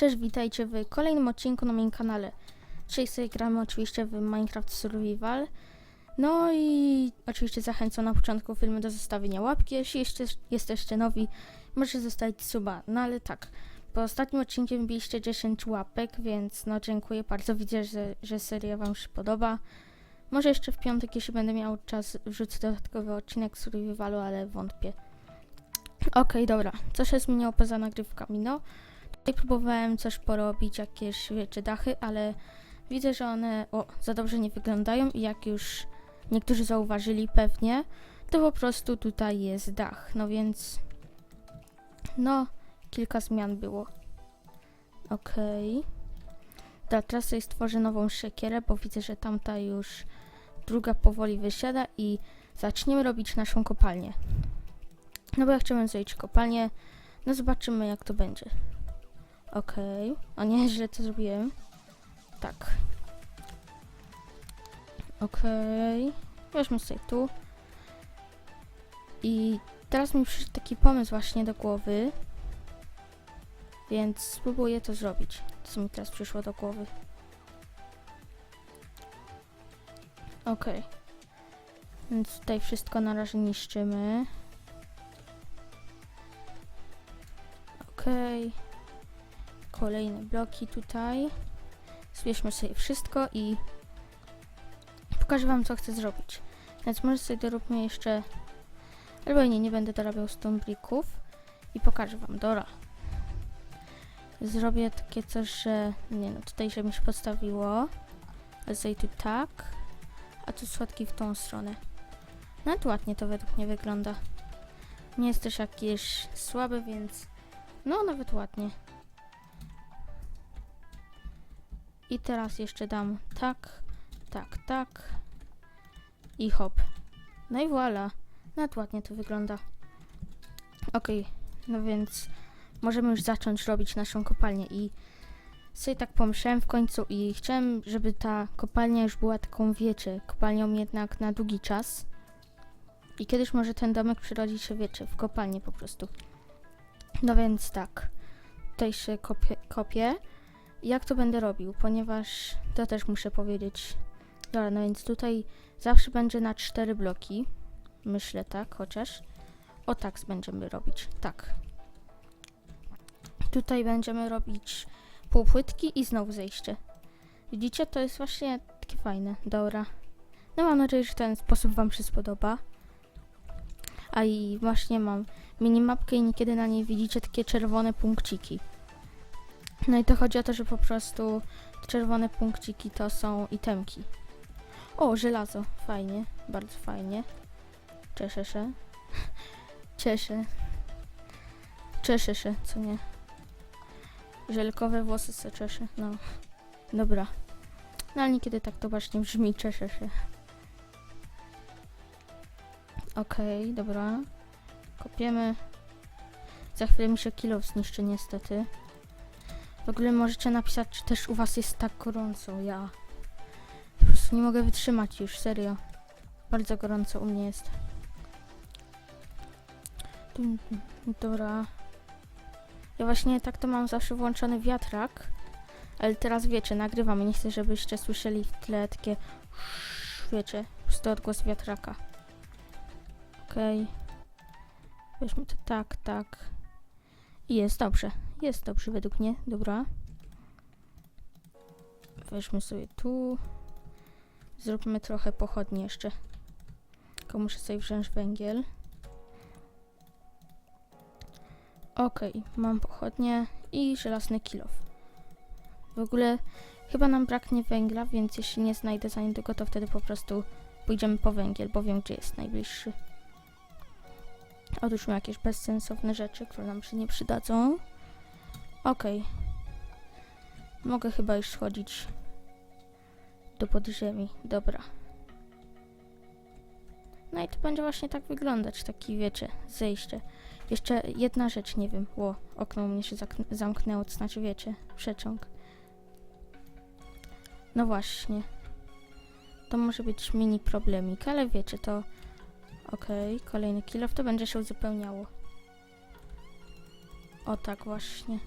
Cześć, witajcie w kolejnym odcinku na moim kanale. Dzisiaj sobie gramy oczywiście w Minecraft Survival. No i oczywiście zachęcam na początku filmu do zostawienia łapki. Jeśli jeszcze jesteście nowi, możecie zostawić suba. No ale tak, po ostatnim odcinku biliście 10 łapek, więc no dziękuję bardzo. Widzę, że, że seria wam się podoba. Może jeszcze w piątek, jeśli będę miał czas, wrzucę dodatkowy odcinek Survivalu, ale wątpię. Okej, dobra. Co się zmieniło poza nagrywkami? No, Tutaj próbowałem coś porobić, jakieś, wiecie, dachy, ale widzę, że one o, za dobrze nie wyglądają i jak już niektórzy zauważyli pewnie, to po prostu tutaj jest dach. No więc, no, kilka zmian było. Okej. Okay. Teraz sobie stworzę nową siekierę, bo widzę, że tamta już druga powoli wysiada i zaczniemy robić naszą kopalnię. No bo ja chciałem zrobić kopalnię, no zobaczymy jak to będzie. Okej. O nie, źle to zrobiłem. Tak. Okej. Weźmy sobie tu. I teraz mi przyszedł taki pomysł właśnie do głowy. Więc spróbuję to zrobić. Co mi teraz przyszło do głowy. Okej. Więc tutaj wszystko na razie niszczymy. Okej kolejne bloki tutaj. Zbierzmy sobie wszystko i pokażę wam co chcę zrobić. Więc może sobie doróbmy jeszcze, albo nie, nie będę dorabiał stone bricków i pokażę wam, Dora. Zrobię takie coś, że, nie no, tutaj żeby mi się podstawiło, tu tak, a tu słodki w tą stronę. Nawet ładnie to według mnie wygląda. Nie jest też jakieś słabe, więc no nawet ładnie. I teraz jeszcze dam tak, tak, tak i hop. No i voilà. Nawet ładnie to wygląda. Ok, no więc możemy już zacząć robić naszą kopalnię i sobie tak pomyślałem w końcu i chciałem, żeby ta kopalnia już była taką, wiecie, kopalnią jednak na długi czas. I kiedyś może ten domek przyrodzi się, wiecie, w kopalnię po prostu. No więc tak, tutaj się kopię, kopię jak to będę robił, ponieważ to też muszę powiedzieć. Dobra, no więc tutaj zawsze będzie na cztery bloki. Myślę tak, chociaż. O tak będziemy robić, tak. Tutaj będziemy robić półpłytki i znowu zejście. Widzicie, to jest właśnie takie fajne. Dobra. No mam nadzieję, że ten sposób wam się spodoba. A i właśnie mam minimapkę i niekiedy na niej widzicie takie czerwone punkciki. No i to chodzi o to, że po prostu czerwone punkciki to są itemki. O, żelazo. Fajnie, bardzo fajnie. Cieszę się. Cieszę. Cieszę się, co nie. Żelkowe włosy se cieszę, no. Dobra. No ale niekiedy tak to właśnie brzmi, cieszę się. Okej, okay, dobra. Kopiemy. Za chwilę mi się kilo zniszczy niestety. W ogóle możecie napisać, czy też u was jest tak gorąco. Ja po prostu nie mogę wytrzymać już, serio. Bardzo gorąco u mnie jest. Dobra. Ja właśnie tak to mam zawsze włączony wiatrak. Ale teraz wiecie, nagrywam. Nie chcę, żebyście słyszeli w tle takie wiecie, prostu odgłos wiatraka. Okej. Okay. Weźmy to tak, tak. I jest dobrze. Jest dobrze według mnie. Dobra. Weźmy sobie tu. Zróbmy trochę pochodni jeszcze. Tylko muszę sobie wziąć węgiel. Ok, mam pochodnie i żelazny kilof. W ogóle chyba nam braknie węgla, więc jeśli nie znajdę za niedługo, to wtedy po prostu pójdziemy po węgiel, bo wiem, gdzie jest najbliższy. Odłóżmy jakieś bezsensowne rzeczy, które nam się nie przydadzą. Okej. Okay. Mogę chyba już schodzić do podziemi. Dobra. No i to będzie właśnie tak wyglądać, taki wiecie, zejście. Jeszcze jedna rzecz, nie wiem, ło, okno mnie się zamknęło, to znaczy wiecie, przeciąg. No właśnie. To może być mini problemik, ale wiecie, to Okej, okay, kolejny kilof, to będzie się uzupełniało. O tak właśnie.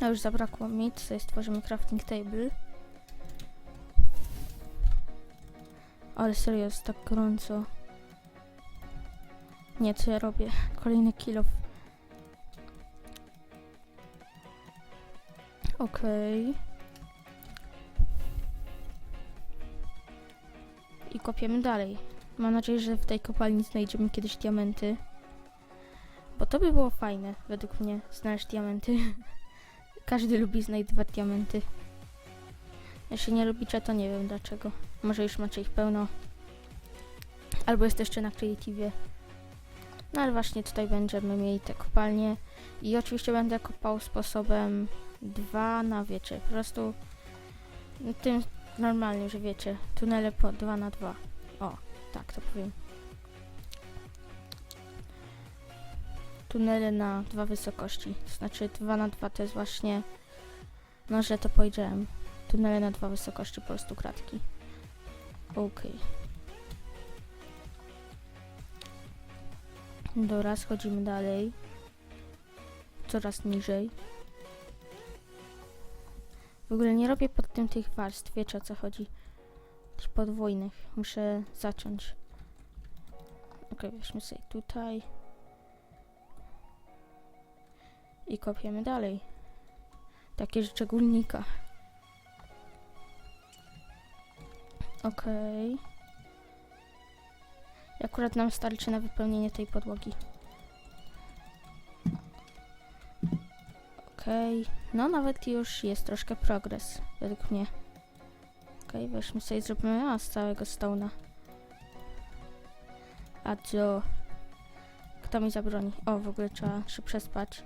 A już zabrakło mi, sobie stworzymy crafting table. Ale serio, jest tak gorąco. Nie, co ja robię? Kolejny kilo. Okej. I kopiemy dalej. Mam nadzieję, że w tej kopalni znajdziemy kiedyś diamenty. Bo to by było fajne, według mnie, znaleźć diamenty. Każdy lubi znajdować diamenty. Jeśli nie lubicie, to nie wiem dlaczego. Może już macie ich pełno. Albo jesteście na creative. No ale właśnie tutaj będziemy mieli te kopalnie. I oczywiście będę kopał sposobem 2 na wiecie. Po prostu tym normalnie, że wiecie. Tunele po 2 na 2. O, tak to powiem. Tunele na dwa wysokości. To znaczy 2 na 2 to jest właśnie. No, że to powiedziałem. Tunele na dwa wysokości, po prostu kratki. Okej. Dobra, schodzimy dalej. Coraz niżej. W ogóle nie robię pod tym tych warstw, wiecie o co chodzi. Tych podwójnych. Muszę zacząć. Ok, weźmy sobie tutaj. I kopiemy dalej. Takie szczególnika. Okej. I Akurat nam starczy na wypełnienie tej podłogi. Okej. No nawet już jest troszkę progres, według mnie. Okej, weźmy sobie, zrobimy a, z całego stona. A co? Kto mi zabroni? O, w ogóle trzeba się przespać.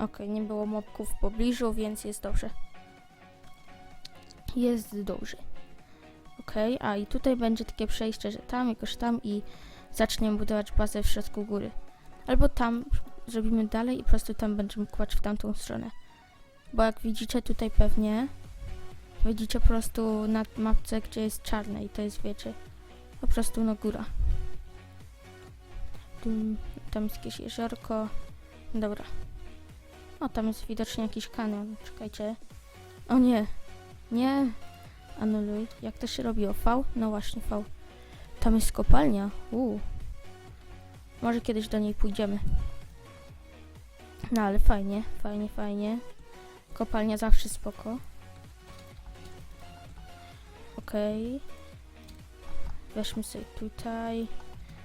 Okej, nie było mobków w pobliżu, więc jest dobrze. Jest dobrze. Okej, a i tutaj będzie takie przejście, że tam, jakoś tam i zaczniemy budować bazę w środku góry. Albo tam zrobimy dalej i po prostu tam będziemy kłaść w tamtą stronę. Bo jak widzicie tutaj pewnie, widzicie po prostu na mapce, gdzie jest czarne i to jest, wiecie, po prostu no góra. Tam jest jakieś jeziorko. Dobra. O, tam jest widocznie jakiś kanion. Czekajcie. O nie. Nie. Anuluj. Jak to się robi? O V? No właśnie V. Tam jest kopalnia. Uuu. Może kiedyś do niej pójdziemy. No ale fajnie, fajnie, fajnie. Kopalnia zawsze spoko. Okej. Weźmy sobie tutaj.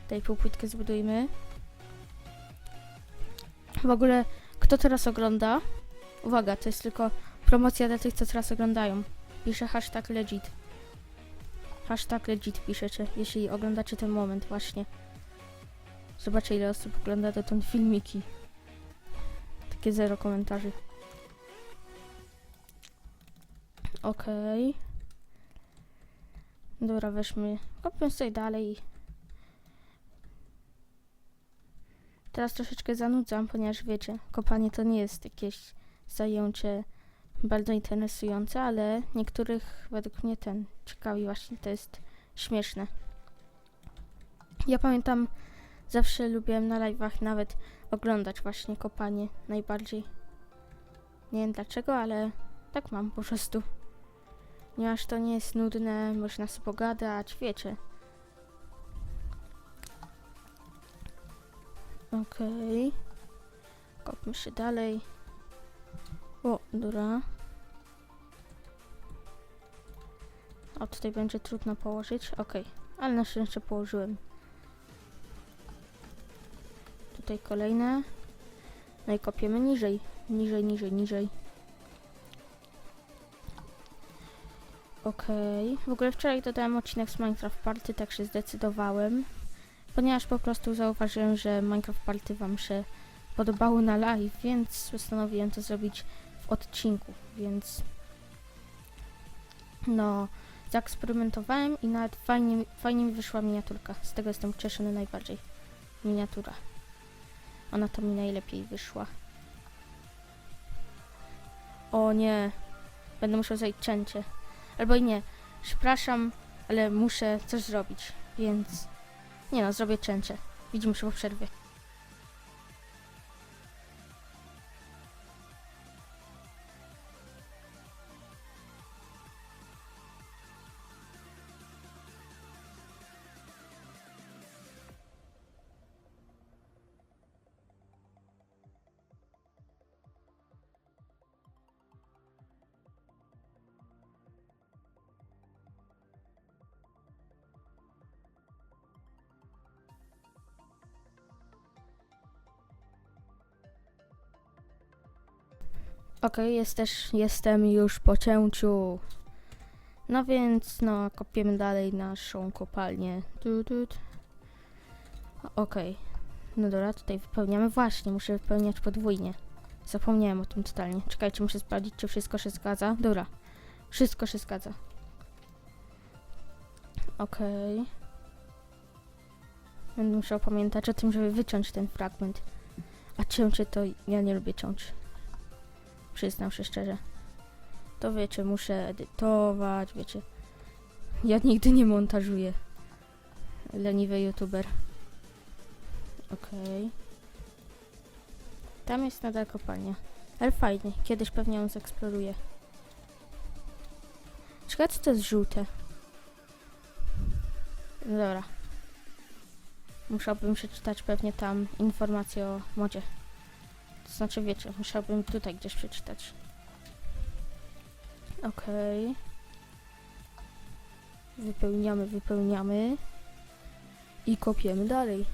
Tej półpłytkę zbudujmy. W ogóle, kto teraz ogląda? Uwaga, to jest tylko promocja dla tych, co teraz oglądają. Piszę hashtag legit. Hashtag legit piszecie, jeśli oglądacie ten moment właśnie. Zobaczcie ile osób ogląda do ten filmiki. Takie zero komentarzy. Okej. Dobra, weźmy. Kopię sobie dalej. Teraz troszeczkę zanudzam, ponieważ wiecie, kopanie to nie jest jakieś zajęcie bardzo interesujące, ale niektórych według mnie ten ciekawi właśnie, to jest śmieszne. Ja pamiętam, zawsze lubiłem na live'ach nawet oglądać właśnie kopanie najbardziej. Nie wiem dlaczego, ale tak mam po prostu. Ponieważ to nie jest nudne, można sobie pogadać, wiecie. Okej. Kopmy się dalej. O, dobra. O, tutaj będzie trudno położyć. Okej, ale na szczęście położyłem. Tutaj kolejne. No i kopiemy niżej. Niżej, niżej, niżej. Okej. W ogóle wczoraj dodałem odcinek z Minecraft Party, tak się zdecydowałem. Ponieważ po prostu zauważyłem, że Minecraft Party wam się podobało na live, więc postanowiłem to zrobić w odcinku, więc no, zaeksperymentowałem i nawet fajnie, fajnie mi wyszła miniaturka. Z tego jestem ucieszony najbardziej. Miniatura. Ona to mi najlepiej wyszła. O nie. Będę musiał zajść cięcie. Albo i nie. Przepraszam, ale muszę coś zrobić, więc... Nie no, zrobię cięcie. Widzimy się po przerwie. Okej, jest też, jestem już po cięciu. No więc, no, kopiemy dalej naszą kopalnię. Tu, tu, tu. Okej. No dobra, tutaj wypełniamy. Właśnie, muszę wypełniać podwójnie. Zapomniałem o tym totalnie. Czekajcie, muszę sprawdzić, czy wszystko się zgadza. Dobra, wszystko się zgadza. Okej. Będę musiał pamiętać o tym, żeby wyciąć ten fragment. A cięcie to ja nie lubię ciąć. Przyznam się szczerze. To wiecie, muszę edytować, wiecie. Ja nigdy nie montażuję. Leniwy youtuber. Okej. Tam jest nadal kopalnia. Ale fajnie, kiedyś pewnie ją zeeksploruję. Czekaj, co to jest żółte? Dobra. Musiałbym przeczytać pewnie tam informacje o modzie. Znaczy, wiecie, musiałbym tutaj gdzieś przeczytać. Okej. Wypełniamy, wypełniamy. I kopiemy dalej.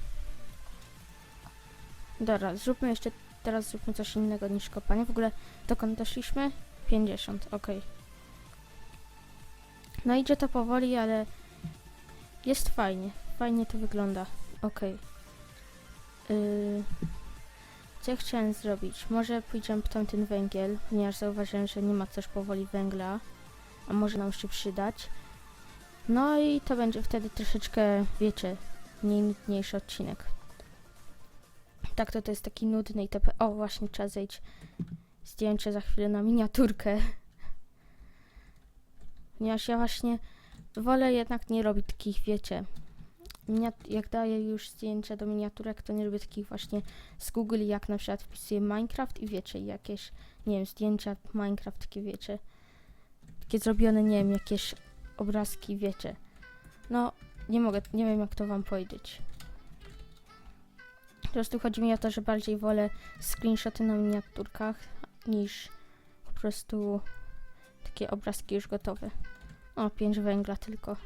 Dobra, zróbmy jeszcze, teraz zróbmy coś innego niż kopanie. W ogóle, dokąd doszliśmy? 50, okej. No idzie to powoli, ale jest fajnie. Fajnie to wygląda. Okej. Yy, co chciałem zrobić? Może pójdziemy po tamten węgiel, ponieważ zauważyłem, że nie ma też powoli węgla, a może nam się przydać. No i to będzie wtedy troszeczkę, wiecie, mniej nudniejszy odcinek. Tak, to to jest taki nudny i to... O, właśnie, trzeba zejść zdjęcie za chwilę na miniaturkę. Ponieważ ja właśnie wolę jednak nie robić takich, wiecie, jak daję już zdjęcia do miniaturek, to nie lubię takich właśnie z Google, jak na przykład wpisuję Minecraft i wiecie, jakieś, nie wiem, zdjęcia Minecraft, takie wiecie, takie zrobione, nie wiem, jakieś obrazki, wiecie. No, nie mogę, nie wiem jak to wam powiedzieć. Po prostu chodzi mi o to, że bardziej wolę screenshoty na miniaturkach niż po prostu takie obrazki już gotowe. O, pięć węgla tylko.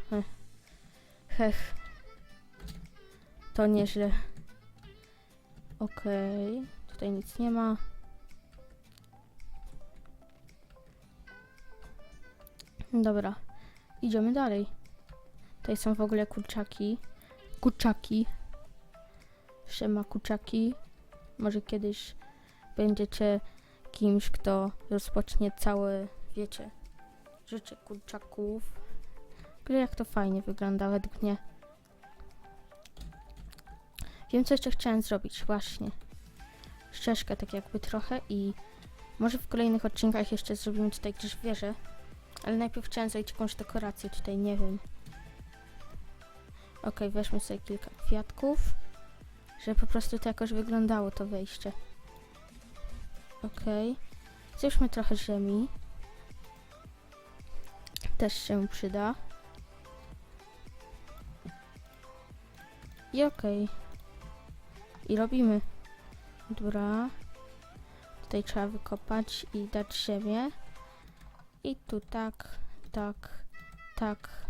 Hech. To nieźle. Okej. Tutaj nic nie ma. Dobra. Idziemy dalej. Tutaj są w ogóle kurczaki. Kurczaki. Siema kurczaki. Może kiedyś będziecie kimś, kto rozpocznie całe, wiecie, życie kurczaków. Ogóle jak to fajnie wygląda według mnie. Wiem, co jeszcze chciałem zrobić, właśnie. Ścieżkę tak jakby trochę i może w kolejnych odcinkach jeszcze zrobimy tutaj gdzieś wieżę. Ale najpierw chciałem zrobić jakąś dekorację tutaj, nie wiem. Ok, weźmy sobie kilka kwiatków, żeby po prostu to jakoś wyglądało to wejście. Ok. Zjeszmy trochę ziemi. Też się przyda. I okej. I robimy. Dobra. Tutaj trzeba wykopać i dać ziemię. I tu tak, tak, tak.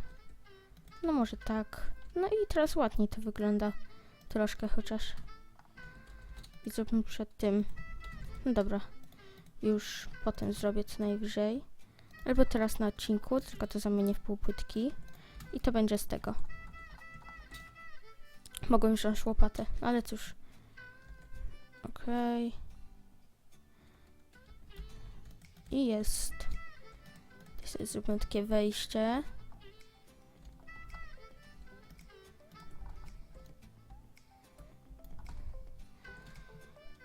No może tak. No i teraz ładniej to wygląda. Troszkę chociaż. I zróbmy przed tym. No dobra. Już potem zrobię co najwyżej. Albo teraz na odcinku, tylko to zamienię w półpłytki. I to będzie z tego. Mogłem wziąć łopatę, ale cóż. Okej. I jest. Tutaj zróbmy takie wejście.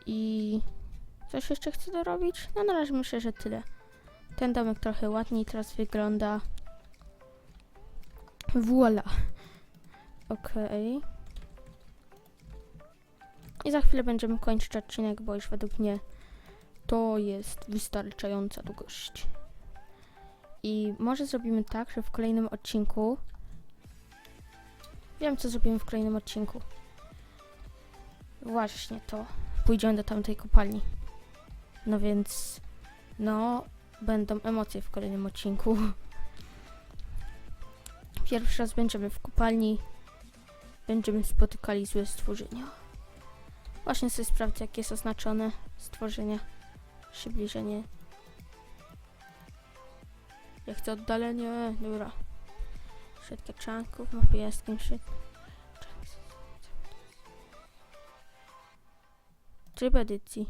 I coś jeszcze chcę dorobić? No na razie myślę, że tyle. Ten domek trochę ładniej teraz wygląda. Voila. Okej. I za chwilę będziemy kończyć odcinek, bo już według mnie to jest wystarczająca długość. I może zrobimy tak, że w kolejnym odcinku. Wiem, co zrobimy w kolejnym odcinku. Właśnie to. Pójdziemy do tamtej kopalni. No więc. No, będą emocje w kolejnym odcinku. Pierwszy raz będziemy w kopalni. Będziemy spotykali złe stworzenia. Właśnie sobie sprawdzę, jak jest oznaczone stworzenie. Przybliżenie. Ja chcę oddalenie. Dobra. Siatka czanków, mapy jaskiń, shit. Tryb edycji.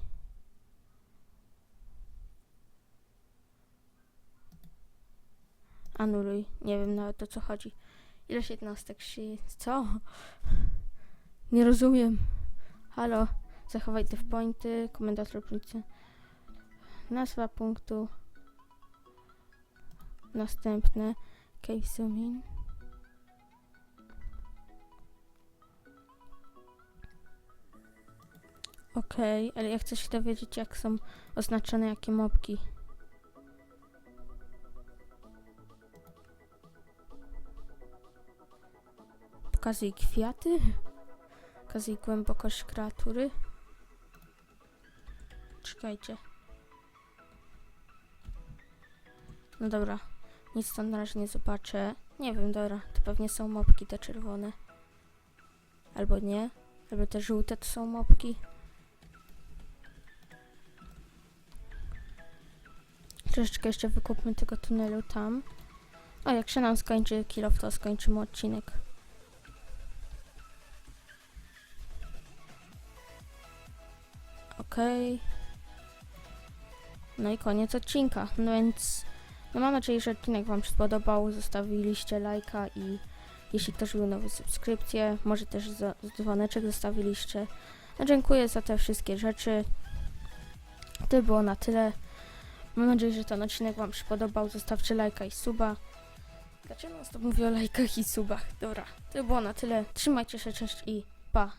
Anuluj. Nie wiem nawet o co chodzi. Jednostek się... Co? Nie rozumiem. Halo. Zachowaj te pointy. Komentarz punkty. Nazwa punktu. Następne. Cave zooming. Okej, ale ja chcę się dowiedzieć, jak są oznaczone jakie mopki. Pokazuj kwiaty. Pokazuj głębokość kreatury. Czekajcie. No dobra, nic stąd na razie nie zobaczę. Nie wiem, dobra, to pewnie są mopki te czerwone. Albo nie. Albo te żółte to są mopki. Troszeczkę jeszcze wykupmy tego tunelu tam. O, jak się nam skończy kilof, to skończymy odcinek. Okej. No i koniec odcinka. No więc no mam nadzieję, że odcinek Wam się spodobał. Zostawiliście lajka i jeśli ktoś był nowy subskrypcję, może też za, dzwoneczek zostawiliście. No dziękuję za te wszystkie rzeczy. To było na tyle. Mam nadzieję, że ten odcinek Wam się podobał. Zostawcie lajka i suba. Dlaczego to mówię o lajkach i subach? Dobra, to było na tyle. Trzymajcie się, cześć i pa.